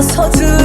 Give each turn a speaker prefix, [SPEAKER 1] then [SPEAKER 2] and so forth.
[SPEAKER 1] Olmaz